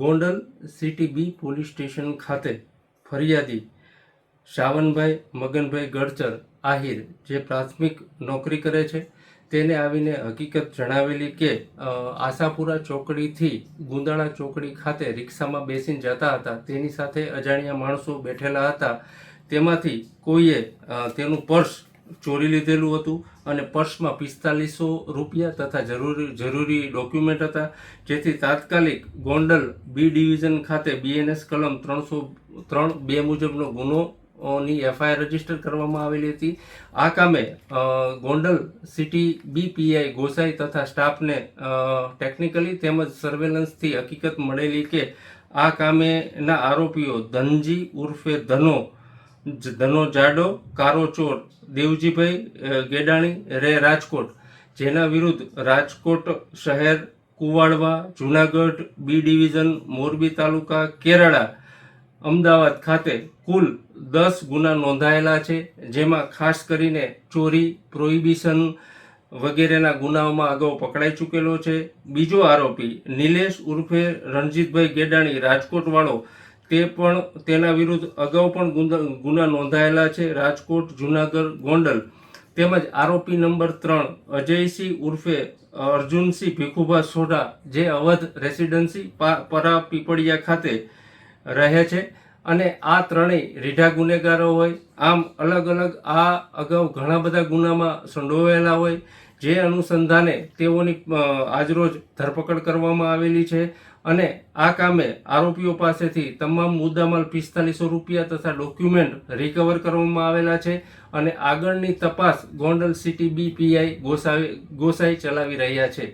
Gondal city B police station ખાતે ફરિયાદી શાવનભાઈ મગનભાઈ ગડચર આહિર જે પ્રાથમિક નોકરી કરે છે, તેને આવીને હકીકત જણાવેલી કે આશાપુરા ચોકડીથી ગુંદાળા ચોકડી ખાતે રિક્ષામાં બેસીને જતા હતા. તેની સાથે અજાણ્યા માણસો બેઠેલા હતા. તેમાંથી કોઈએ તેનું પર્સ ચોરી લીધેલું હતું અને પર્સમાં પિસ્તાલીસો રૂપિયા તથા જરૂરી જરૂરી ડોક્યુમેન્ટ હતા, જેથી તાત્કાલિક ગોંડલ બી ડિવિઝન ખાતે બીએનએસ કલમ ત્રણસો, ત્રણ બે મુજબનો ગુનો ની એફઆઈઆર રજિસ્ટર કરવામાં આવેલી હતી. આ કામે ગોંડલ સિટી બીપીઆઈ ગોસાઈ તથા સ્ટાફને ટેકનિકલી તેમજ સર્વેલન્સથી હકીકત મળેલી કે આ કામેના આરોપીઓ ધનજી ઉર્ફે ધનો ધનો જાડો, કારો ચોર, દેવજીભાઈ ગેડાણી, રે રાજકોટ, જેના વિરુદ્ધ રાજકોટ શહેર, કુવાડવા, જુનાગઢ, બી ડિવિઝન, મોરબી તાલુકા, કેરળા, અમદાવાદ ખાતે કુલ દસ ગુના નોંધાયેલા છે, જેમાં ખાસ કરીને ચોરી, પ્રોહિબિશન વગેરેના ગુનાઓમાં અગાઉ પકડાઈ ચૂકેલો છે. બીજો આરોપી નિલેશ ઉર્ફે રણજીતભાઈ ગેડાણી રાજકોટ વાળો તે પણ તેના વિરુદ્ધ અગાઉ પણ ગુના- નોંધાયેલા છે. રાજકોટ, જુનાગઢ, ગોંડલ તેમજ આરોપી નંબર ત્રણ અજયસિંહ ઉર્ફે અર્જુનસિંહ ભીખુભા સોઢા જે અવધ રેસિડન્સી પરા પીપળિયા ખાતે રહે છે અને આ ત્રણેય રીઢા ગુનેગારો હોય. આમ અલગ અલગ આ અગાઉ ઘણા બધા ગુનામાં સંડોવાયેલા હોય. જે અનુસંધાને તેઓની આજરોજ ધરપકડ કરવામાં આવેલી છે અને આ કામે આરોપીઓ પાસેથી તમામ મુદ્દામાલ પિસ્તાલીસો રૂપિયા તથા ડોક્યુમેન્ટ રિકવર કરવામાં આવેલા છે અને આગળની તપાસ Gondal city B PI Gosai Gosai ચલાવી રહ્યા છે.